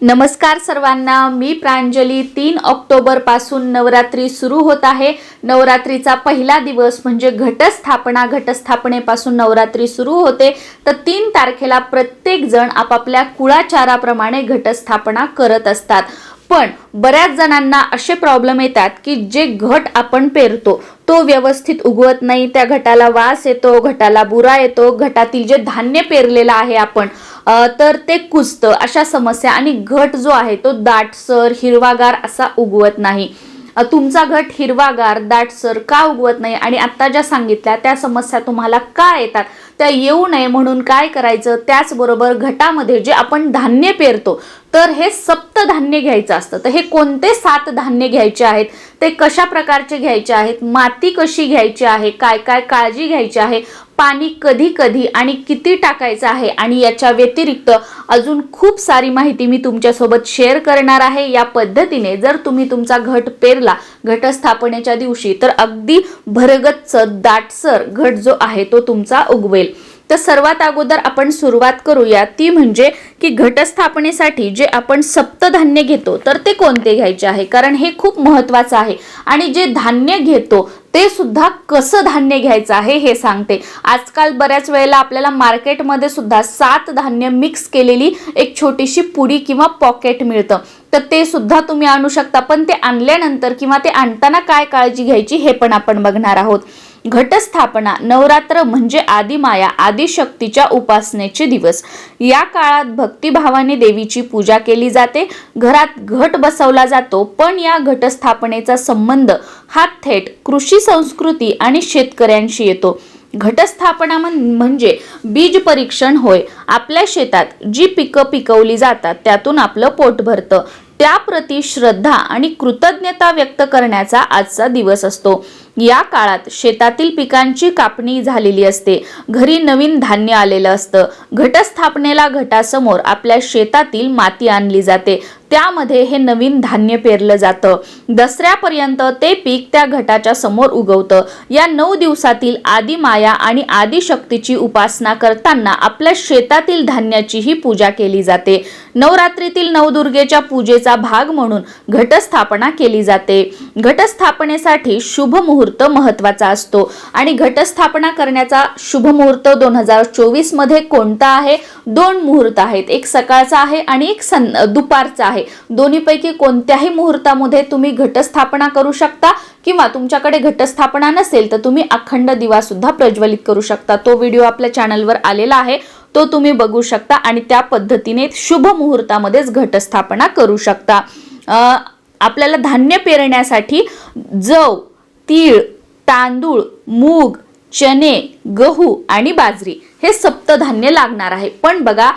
नमस्कार सर्वांना मी प्रांजली. तीन ऑक्टोबरपासून नवरात्री सुरू होत आहे. नवरात्रीचा पहिला दिवस म्हणजे घटस्थापना घटस्थापनेपासून नवरात्री सुरू होते. तर तीन तारखेला प्रत्येकजण आपापल्या कुळाचाराप्रमाणे घटस्थापना करत असतात. पण बऱ्याच जणांना असे प्रॉब्लेम येतात की जे घट आपण पेरतो तो व्यवस्थित उगवत नाही. त्या घटाला वास येतो घटाला बुरा येतो. घटातील जे धान्य पेरलेलं आहे आपण तर ते कुजतं. अशा समस्या आणि घट जो आहे तो दाटसर हिरवागार असा उगवत नाही. तुमचा घट हिरवागार दाटसर का उगवत नाही? आणि आत्ता ज्या सांगितल्या त्या समस्या तुम्हाला का येतात? त्या येऊ नये म्हणून काय करायचं? त्याचबरोबर घटामध्ये जे आपण धान्य पेरतो तर हे सप्त धान्य घ्यायचं असतं. तर हे कोणते सात धान्य घ्यायचे आहेत? ते कशा प्रकारचे घ्यायचे आहेत? माती कशी घ्यायची आहे? काय काय काळजी घ्यायची आहे? पाणी कधी कधी आणि किती टाकायचं आहे आणि याच्या व्यतिरिक्त अजून खूप सारी माहिती मी तुमच्यासोबत शेअर करणार आहे. या पद्धतीने जर तुम्ही तुमचा घट पेरला घटस्थापनेच्या दिवशी तर अगदी भरगच्च दाटसर घट जो आहे तो तुमचा उगवेल. तर सर्वात अगोदर आपण सुरुवात करूया. ती म्हणजे की घटस्थापनेसाठी जे आपण सप्तधान्य घेतो तर ते कोणते घ्यायचे आहे? कारण हे खूप महत्वाचं आहे. आणि जे धान्य घेतो ते सुद्धा कसं धान्य घ्यायचं आहे हे सांगते. आजकाल बऱ्याच वेळेला आपल्याला मार्केटमध्ये सुद्धा सात धान्य मिक्स केलेली एक छोटीशी पुडी किंवा पॉकेट मिळतं. तर ते सुद्धा तुम्ही आणू शकता. पण ते आणल्यानंतर किंवा ते आणताना काय काळजी घ्यायची हे पण आपण बघणार आहोत. घटस्थापना नवरात्र म्हणजे आदिमाया आदिशक्तीच्या उपासनेचे दिवस. या काळात भक्तिभावाने देवीची पूजा केली जाते घरात घट बसवला जातो पण या घटस्थापनेचा संबंध हा थेट कृषी संस्कृती आणि शेतकऱ्यांशी येतो. घटस्थापना म्हणजे बीज परीक्षण होय. आपल्या शेतात जी पिकं पिकवली जातात त्यातून आपलं पोट भरतं. त्याप्रती श्रद्धा आणि कृतज्ञता व्यक्त करण्याचा आजचा दिवस असतो. या काळात शेतातील पिकांची कापणी झालेली असते. घरी नवीन धान्य आलेलं असतं. घटस्थापनेला घटासमोर आपल्या शेतातील माती आणली जाते. त्यामध्ये हे नवीन धान्य पेरलं जातं. दसऱ्यापर्यंत ते पीक त्या घटाच्या समोर उगवतं. या नऊ दिवसातील आदिमाया आणि आदिशक्तीची उपासना करताना आपल्या शेतातील धान्याचीही पूजा केली जाते. नवरात्रीतील नवदुर्गेच्या पूजेचा भाग म्हणून घटस्थापना केली जाते. घटस्थापनेसाठी शुभ मुहूर्त महत्त्वाचा असतो. आणि घटस्थापना करण्याचा शुभ मुहूर्त दोन हजार चोवीसमध्ये कोणता आहे? दोन मुहूर्त आहेत. एक सकाळचा आहे आणि एक सं दुपारचा आहे. दोन्हीपैकी कोणत्याही मुहूर्तामध्ये तुम्ही घटस्थापना करू शकता किंवा तुमच्याकडे घटस्थापना नसेल तर तुम्ही अखंड दिवा सुद्धा प्रज्वलित करू शकता. तो व्हिडिओ आपल्या चॅनलवर आलेला आहे. तो तुम्ही बघू शकता आणि त्या पद्धतीने शुभ मुहूर्तामध्येच घटस्थापना करू शकता. आपल्याला धान्य पेरण्यासाठी जव तीळ तांदूळ मूग चणे गहू आणि बाजरी हे सप्तधान्य लागणार आहे. पण बघा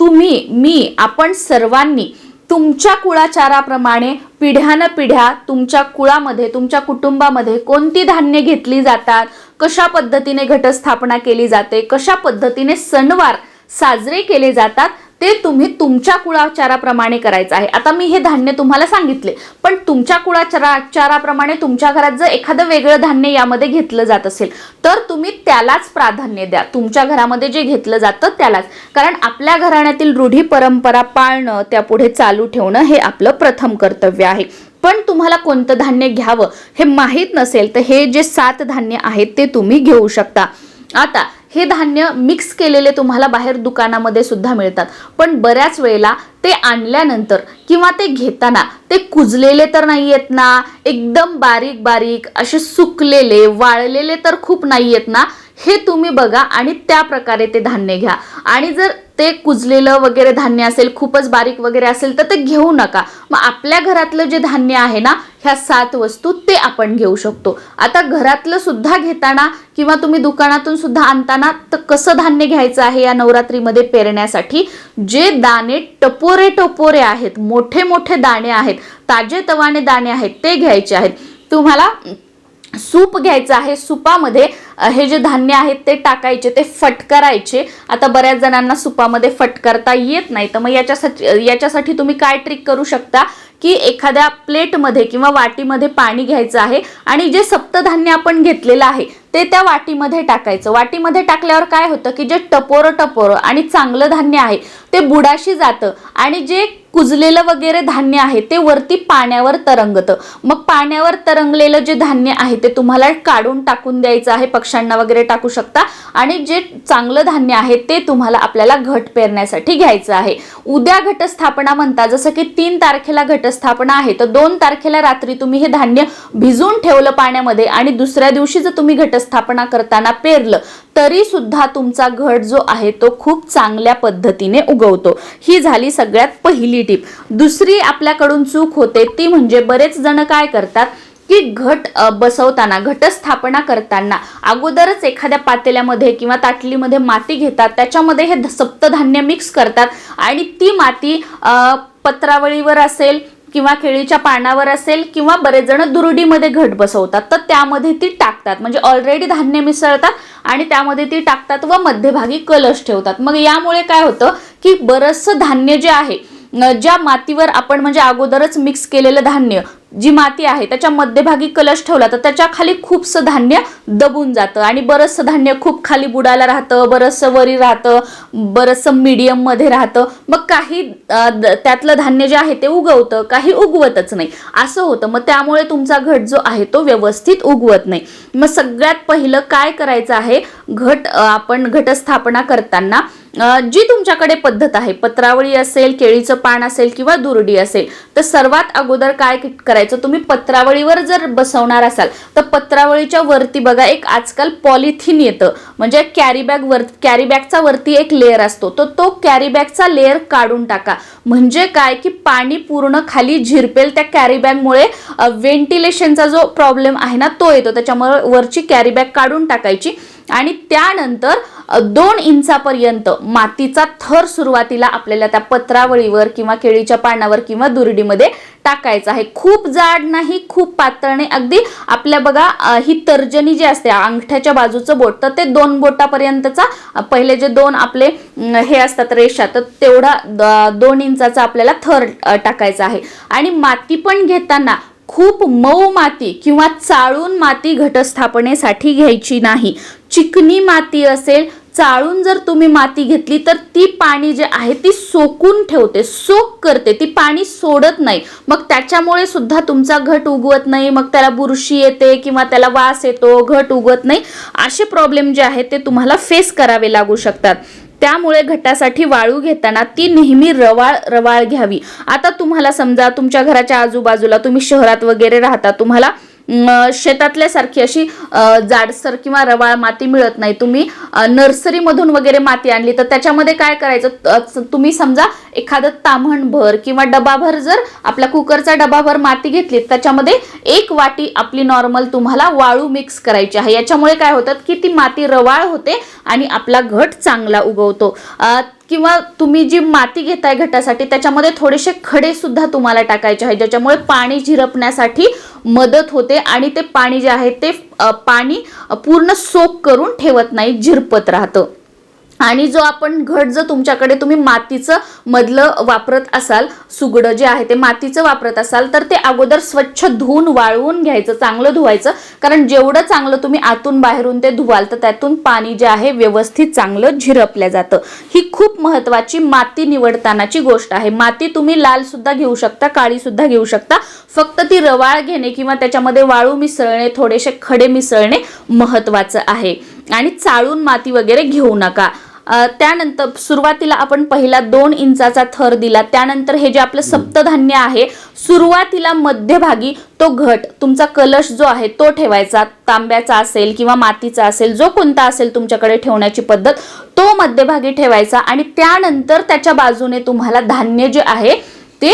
तुम्ही मी आपण सर्वांनी तुमच्या कुळाचाराप्रमाणे पिढ्यानं पिढ्या तुमच्या कुळामध्ये तुमच्या कुटुंबामध्ये कोणती धान्य घेतली जातात कशा पद्धतीने घटस्थापना केली जाते कशा पद्धतीने सणवार साजरे केले जातात ते तुम्ही तुमच्या कुळाचाराप्रमाणे करायचं आहे. आता मी हे धान्य तुम्हाला सांगितले पण तुमच्या कुळाचाराप्रमाणे तुमच्या घरात जर एखादं वेगळं धान्य यामध्ये घेतलं जात असेल तर तुम्ही त्यालाच प्राधान्य द्या. तुमच्या घरामध्ये जे घेतलं जातं त्यालाच. कारण आपल्या घराण्यातील रूढी परंपरा पाळणं त्यापुढे चालू ठेवणं हे आपलं प्रथम कर्तव्य आहे. पण तुम्हाला कोणतं धान्य घ्यावं हे माहीत नसेल तर हे जे सात धान्य आहेत ते तुम्ही घेऊ शकता. आता हे धान्य मिक्स केलेले तुम्हाला बाहेर दुकानामध्ये सुद्धा मिळतात. पण बऱ्याच वेळेला ते आणल्यानंतर किंवा ते घेताना ते कुजलेले तर नाही आहेत ना एकदम बारीक बारीक असे सुकलेले वाळलेले तर खूप नाही आहेत ना हे तुम्ही बघा आणि त्या प्रकारे ते धान्य घ्या. आणि जर ते कुजलेलं वगैरे धान्य असेल खूपच बारीक वगैरे असेल तर ते घेऊ नका. मग आपल्या घरातलं जे धान्य आहे ना ह्या सात वस्तू ते आपण घेऊ शकतो. आता घरातलं सुद्धा घेताना किंवा तुम्ही दुकानातून सुद्धा आणताना तर कसं धान्य घ्यायचं आहे या नवरात्रीमध्ये पेरण्यासाठी? जे दाणे टपोरे टपोरे आहेत मोठे मोठे दाणे आहेत ताजे तवाने दाणे आहेत ते घ्यायचे आहेत. तुम्हाला सूप घ्यायचं आहे सुपामध्ये हे जे धान्य आहेत ते टाकायचे ते फटकरायचे. आता बऱ्याच जणांना सुपामध्ये फटकारता येत नाही तर मग याच्यासाठी याच्यासाठी तुम्ही काय ट्रिक करू शकता? की एखाद्या प्लेटमध्ये किंवा वाटीमध्ये पाणी घ्यायचं आहे आणि जे सप्तधान्य आपण घेतलेलं आहे ते त्या वाटीमध्ये टाकायचं. वाटीमध्ये टाकल्यावर काय होतं की जे टपोरं टपोरं आणि चांगलं धान्य आहे ते बुडाशी जातं आणि जे कुजलेलं वगैरे धान्य आहे ते वरती पाण्यावर तरंगतं. मग पाण्यावर तरंगलेलं जे धान्य आहे ते तुम्हाला काढून टाकून द्यायचं आहे पक्ष्यांना वगैरे टाकू शकता. आणि जे चांगलं धान्य आहे ते तुम्हाला आपल्याला घट पेरण्यासाठी घ्यायचं आहे. उद्या घटस्थापना म्हणता जसं की तीन तारखेला घटस्थापना आहे तर दोन तारखेला रात्री तुम्ही हे धान्य भिजून ठेवलं पाण्यामध्ये आणि दुसऱ्या दिवशी जर तुम्ही घटस्थापना करताना पेरलं तरी सुद्धा तुमचा घट जो आहे तो खूप चांगल्या पद्धतीने उगवतो. ही झाली सगळ्यात पहिली टीप. दुसरी आपल्याकडून चूक होते ती म्हणजे बरेच जण काय करतात? की घट बसवताना घटस्थापना करताना. अगोदरच एखाद्या पातेल्यामध्ये किंवा ताटलीमध्ये माती घेतात त्याच्यामध्ये हे सप्तधान्य मिक्स करतात आणि ती माती पत्रावळीवर असेल किंवा केळीच्या पानावर असेल किंवा बरेच जण दुरुडीमध्ये घट बसवतात तर त्यामध्ये ती टाकतात. म्हणजे ऑलरेडी धान्य मिसळतात आणि त्यामध्ये ती टाकतात व मध्यभागी कलश ठेवतात. मग यामुळे काय होतं की बरंचसं धान्य जे आहे ज्या मातीवर आपण म्हणजे अगोदरच मिक्स केलेलं धान्य जी माती आहे त्याच्या मध्यभागी कलश ठेवला तर त्याच्याखाली खूपसं धान्य दबून जातं. आणि बरंचसं धान्य खूप खाली बुडायला राहतं बरंचसं वरी राहतं बरंचसं मीडियममध्ये राहतं. मग काही त्यातलं धान्य जे आहे ते उगवतं काही उगवतच नाही. असं होतं. मग त्यामुळे तुमचा घट जो आहे तो व्यवस्थित उगवत नाही. मग सगळ्यात पहिलं काय करायचं आहे? घट आपण घटस्थापना करताना जी तुमच्याकडे पद्धत आहे पत्रावळी असेल केळीचं पान असेल किंवा दुरडी असेल तर सर्वात अगोदर काय करायचं? करायचं तुम्ही पत्रावळीवर जर बसवणार असाल तर पत्रावळीच्या वरती बघा एक आजकाल पॉलिथिन येतं. म्हणजे कॅरीबॅग वर कॅरीबॅगचा वरती एक लेअर असतो. तर तो कॅरीबॅगचा लेअर काढून टाका. म्हणजे काय? की पाणी पूर्ण खाली झिरपेल त्या कॅरीबॅगमुळे व्हेंटिलेशनचा जो प्रॉब्लेम आहे ना तो येतो. त्याच्यामुळे वरची कॅरीबॅग काढून टाकायची. आणि त्यानंतर दोन इंचापर्यंत मातीचा थर सुरुवातीला आपल्याला त्या पत्रावळीवर किंवा केळीच्या पानावर किंवा दुरडीमध्ये टाकायचं आहे. खूप जाड नाही खूप पातळ नाही. अगदी आपल्या बघा ही तर्जनी जी असते अंगठ्याच्या बाजूचं बोट तर ते दोन बोटापर्यंतचा पहिले जे दोन आपले हे असतात रेषा तर तेवढा द- दोन इंचाचा आपल्याला थर टाकायचा आहे. आणि माती पण घेताना खूप मऊ माती किंवा चाळून माती घटस्थापनेसाठी घ्यायची नाही. चिकनी माती असेल चाळून जर तुम्ही माती घेतली तर ती पाणी जे आहे ती सोकून ठेवते सोक करते. ती पाणी सोडत नाही. मग त्याच्यामुळे सुद्धा तुमचा घट उगवत नाही मग त्याला बुरशी येते किंवा त्याला वास येतो घट उगवत नाही. असे प्रॉब्लेम जे आहेत ते तुम्हाला फेस करावे लागू शकतात. त्यामुळे घटासाठी वाळू घेताना ती नेहमी रवाळ रवाळ घ्यावी. आता तुम्हाला समजा तुमच्या घराच्या आजूबाजूला तुम्ही शहरात वगैरे राहता तुम्हाला शेतातल्यासारखी अशी जाडसर किंवा रवाळ माती मिळत नाही. तुम्ही नर्सरीमधून वगैरे माती आणली तर त्याच्यामध्ये काय करायचं? त- तुम्ही समजा एखादं ताम्हणभर किंवा डबाभर जर आपला कुकरचा डबाभर माती घेतली त्याच्यामध्ये एक वाटी आपली नॉर्मल तुम्हाला वाळू मिक्स करायची आहे. याच्यामुळे काय होतं? की ती माती रवाळ होते आणि आपला घट चांगला उगवतो. किंवा तुम्ही जी माती घेताय घटासाठी त्याच्यामध्ये थोडेसे खडे सुद्धा तुम्हाला टाकायचे आहे ज्याच्यामुळे पाणी झिरपण्यासाठी मदत होते आणि ते पाणी जे आहे ते पाणी पूर्ण सोक करून ठेवत नाही झिरपत राहतं. आणि जो आपण घट जर तुमच्याकडे तुम्ही मातीचं मधलं वापरत असाल सुगडं जे आहे ते मातीचं वापरत असाल तर ते अगोदर स्वच्छ धुवून वाळवून घ्यायचं चांगलं धुवायचं. कारण जेवढं चांगलं तुम्ही आतून बाहेरून ते धुवाल तर त्यातून पाणी जे आहे व्यवस्थित चांगलं झिरपलं जातं. ही खूप महत्वाची माती निवडतानाची गोष्ट आहे. माती तुम्ही लाल सुद्धा घेऊ शकता काळी सुद्धा घेऊ शकता. फक्त ती रवाळ घेणे किंवा त्याच्यामध्ये वाळू मिसळणे थोडेसे खडे मिसळणे महत्वाचं आहे. आणि चाळून माती वगैरे घेऊ नका. त्यानंतर सुरुवातीला आपण पहिला दोन इंचाचा थर दिला. त्यानंतर हे जे आपलं सप्तधान्य आहे सुरुवातीला मध्यभागी तो घट तुमचा कलश जो आहे तो ठेवायचा. तांब्याचा असेल किंवा मातीचा असेल जो कोणता असेल तुमच्याकडे ठेवण्याची पद्धत तो मध्यभागी ठेवायचा आणि त्यानंतर त्याच्या बाजूने तुम्हाला धान्य जे आहे ते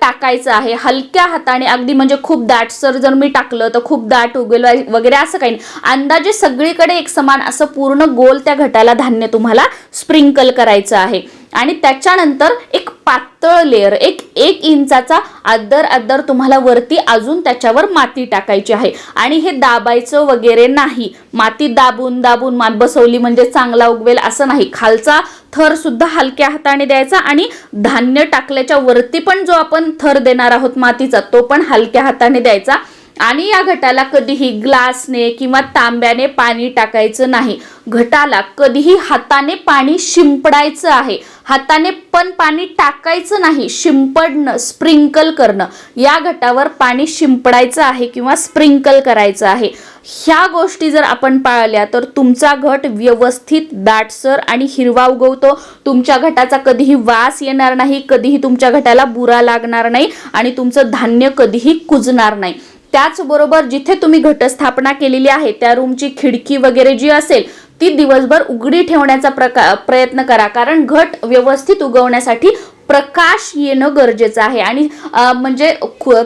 टाकायचं आहे. हलक्या हाताने अगदी म्हणजे खूप दाटसर जर मी टाकलं तर खूप दाट उगेल वगैरे असं काही नाही. अंदाजे सगळीकडे एक समान असं पूर्ण गोल त्या घटाला धान्य तुम्हाला स्प्रिंकल करायचं आहे. आणि त्याच्यानंतर एक पातळ लेअर एक एक इंचाचा आदर आदर तुम्हाला वरती अजून त्याच्यावर माती टाकायची आहे. आणि हे दाबायचं वगैरे नाही. माती दाबून दाबून मात बसवली म्हणजे चांगला उगवेल असं नाही. खालचा थर सुद्धा हलक्या हाताने द्यायचा आणि धान्य टाकल्याच्या वरती पण जो आपण थर देणार आहोत मातीचा तो पण हलक्या हाताने द्यायचा. आणि या घटाला कधीही ग्लासने किंवा तांब्याने पाणी टाकायचं नाही. घटाला कधीही हाताने पाणी शिंपडायचं आहे. हाताने पण पाणी टाकायचं नाही शिंपडणं स्प्रिंकल करणं. या घटावर पाणी शिंपडायचं आहे किंवा स्प्रिंकल करायचं आहे. ह्या गोष्टी जर आपण पाळल्या तर तुमचा घट व्यवस्थित दाटसर आणि हिरवा उगवतो. तुमच्या घटाचा कधीही वास येणार नाही कधीही तुमच्या घटाला बुरा लागणार नाही आणि तुमचं धान्य कधीही कुजणार नाही. त्याचबरोबर जिथे तुम्ही घटस्थापना केलेली आहे त्या रूमची खिडकी वगैरे जी असेल ती दिवसभर उघडी ठेवण्याचा प्रका प्रयत्न करा. कारण घट व्यवस्थित उगवण्यासाठी प्रकाश येणं गरजेचं आहे. आणि म्हणजे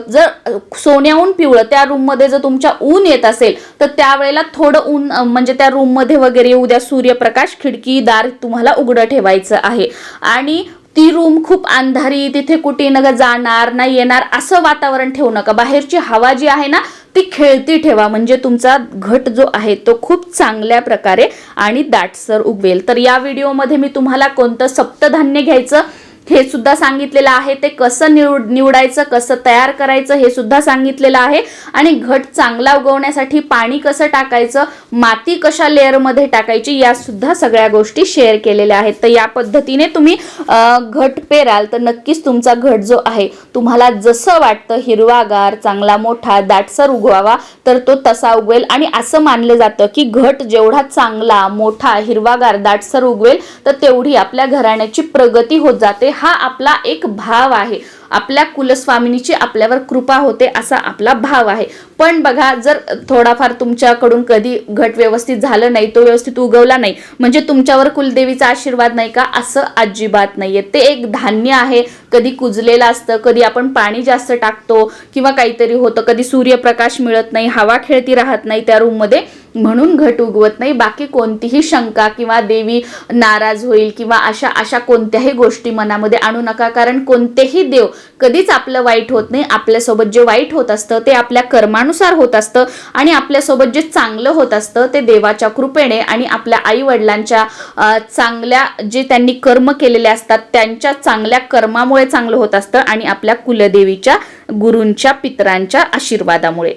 जर सोन्याहून पिवळं त्या रूममध्ये जर तुमच्या ऊन येत असेल तर त्यावेळेला थोडं ऊन म्हणजे त्या रूममध्ये वगैरे येऊ द्या सूर्यप्रकाश खिडकी दार तुम्हाला उघडं ठेवायचं आहे. आणि ती रूम खूप अंधारी तिथे कुठे नका जाणार नाही येणार असं वातावरण ठेवू नका. बाहेरची हवा जी आहे ना ती खेळती ठेवा. म्हणजे तुमचा घट जो आहे तो खूप चांगल्या प्रकारे आणि दाटसर उगवेल. तर या व्हिडिओमध्ये मी तुम्हाला कोणतं सप्तधान्य घ्यायचं हे सुद्धा सांगितलेलं आहे. ते कसं निवड निवडायचं कसं तयार करायचं हे सुद्धा सांगितलेलं आहे. आणि घट चांगला उगवण्यासाठी पाणी कसं टाकायचं माती कशा लेअरमध्ये टाकायची या सुद्धा सगळ्या गोष्टी शेअर केलेल्या आहेत. तर या पद्धतीने तुम्ही घट पेराल तर नक्कीच तुमचा घट जो आहे तुम्हाला जसं वाटतं हिरवागार चांगला मोठा दाटसर उगवावा तर तो तसा उगवेल. आणि असं मानलं जातं की घट जेवढा चांगला मोठा हिरवागार दाटसर उगवेल तर तेवढी आपल्या घराण्याची प्रगती होत जाते. हा आपला एक भाव आहे. आपल्या कुलस्वामिनीची आपल्यावर कृपा होते असा आपला भाव आहे. पण बघा जर थोडाफार तुमच्याकडून कधी घट व्यवस्थित झालं नाही तो व्यवस्थित उगवला नाही म्हणजे तुमच्यावर कुलदेवीचा आशीर्वाद नाही का? असं अजिबात नाहीये. ते एक धान्य आहे कधी कुजलेलं असतं कधी आपण पाणी जास्त टाकतो किंवा काहीतरी होतं कधी सूर्यप्रकाश मिळत नाही हवा खेळती राहत नाही त्या रूममध्ये म्हणून घट उगवत नाही. बाकी कोणतीही शंका किंवा देवी नाराज होईल किंवा अशा अशा कोणत्याही गोष्टी मनामध्ये आणू नका कारण कोणतेही देव कधीच आपलं वाईट होत नाही. आपल्यासोबत जे वाईट होत असतं ते आपल्या कर्मानुसार होत असतं आणि आपल्यासोबत जे चांगलं होत असतं ते देवाच्या कृपेने आणि आपल्या आई वडिलांच्या चांगल्या जे त्यांनी कर्म केलेले असतात त्यांच्या चांगल्या कर्मामुळे चांगलं होत असतं आणि आपल्या कुलदेवीच्या गुरूंच्या पितरांच्या आशीर्वादामुळे.